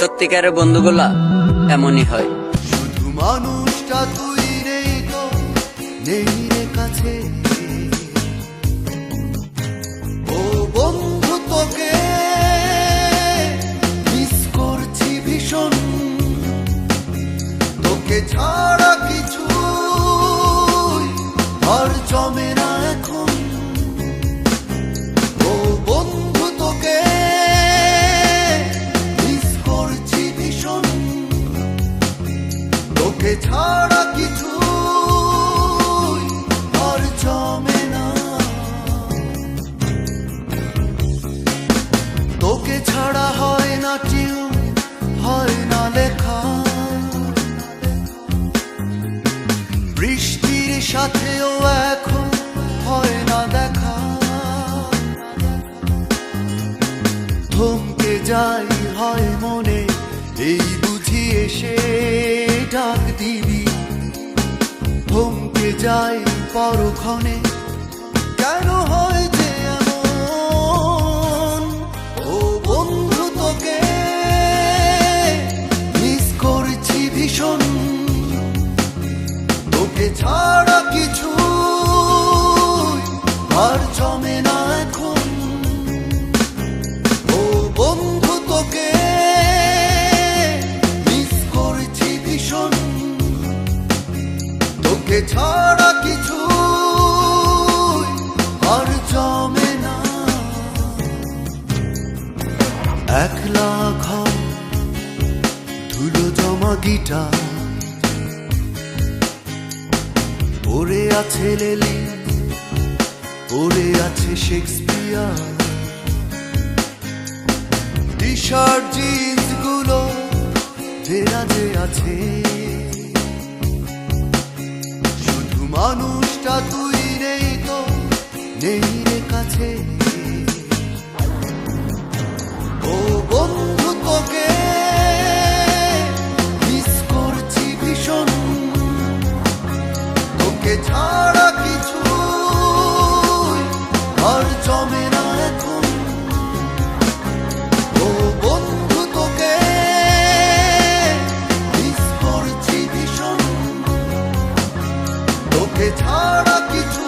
সত্যিকারের বন্ধুগুলা এমনই হয়। শুধু মানুষটা তুই তো নেই রে কাছে। ও বন্ধু তোকে মিস করছি ভীষণ। তোকে ছাড়া কিছু আর জমে না। ছাড়া কিছু আর জমে না। তোকে ছাড়া হয় না টিউ হয় না লেখা। বৃষ্টির সাথেও এখন হয় না দেখা। থমকে যাই হয় মনে, এই বুঝি এসে যাই পরক্ষণে, কেন হয় যে এমন? ও বন্ধু তোকে মিস করছি ভীষণ। তোকে ছাড়া কিছু আর জমে না তোকে ছাড়া কিছু আর জমে না। একলা ঘর, ধুলো জমা গিটার। পড়ে আছে লেলি, পড়ে আছে শেক্সপিয়ার। টি শার্ট জিন্সগুলো দেরাজে আছে। মানুষটা তুই নেই তো, নেই রে কাছে। ও বন্ধু তোকে মিস করছি ভীষণ। তোকে ছাড়া কিছু আর জমে এছাড়া কিছু